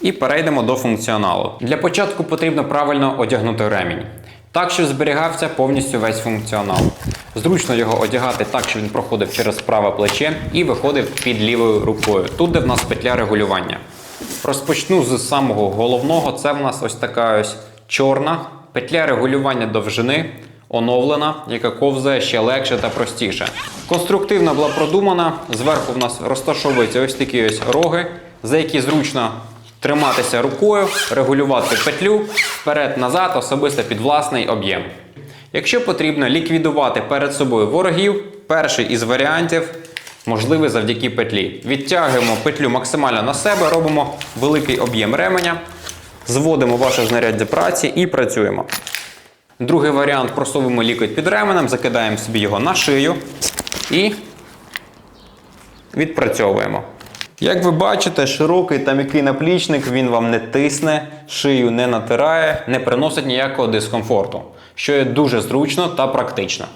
І перейдемо до функціоналу. Для початку потрібно правильно одягнути ремінь. Так, щоб зберігався повністю весь функціонал. Зручно його одягати так, щоб він проходив через праве плече і виходив під лівою рукою. Тут, де в нас петля регулювання. Розпочну з самого головного. Це в нас ось така ось чорна петля регулювання довжини, оновлена, яка ковзає ще легше та простіше. Конструктивно була продумана. Зверху в нас розташовуються ось такі ось роги, за які зручно триматися рукою, регулювати петлю вперед-назад, особисто під власний об'єм. Якщо потрібно ліквідувати перед собою ворогів, перший із варіантів можливий завдяки петлі. Відтягуємо петлю максимально на себе, робимо великий об'єм ременя, зводимо ваше знаряддя праці і працюємо. Другий варіант просовуємо лікоть під ременем, закидаємо собі його на шию і відпрацьовуємо. Як ви бачите, широкий та м'який наплічник він вам не тисне, шию не натирає, не приносить ніякого дискомфорту, що є дуже зручно та практично.